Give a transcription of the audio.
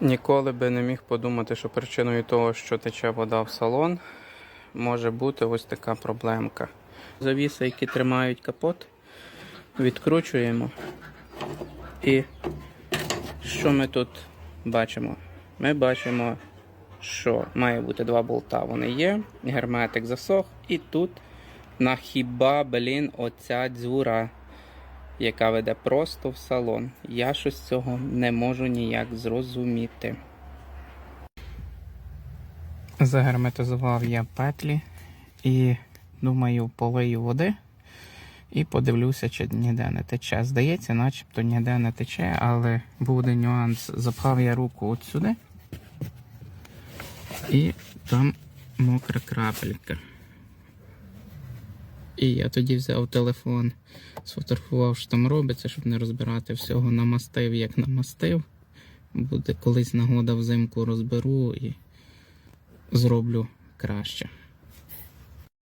Ніколи би не міг подумати, що причиною того, що тече вода в салон, може бути ось така проблемка. Завіси, які тримають капот, відкручуємо. І що ми тут бачимо? Ми бачимо, що має бути два болта. Вони є, герметик засох, і тут на хіба, блін, оця дзюра, яка веде просто в салон. Я щось цього не можу ніяк зрозуміти. Загерметизував я петлі і думаю, полию води і подивлюся, чи ніде не тече. Здається, начебто ніде не тече, але буде нюанс. Запхав я руку от сюди, і там мокра крапелька. І я тоді взяв телефон, сфотографував, що там робиться, щоб не розбирати всього. Намастив, як намастив. Буде колись нагода взимку розберу і зроблю краще.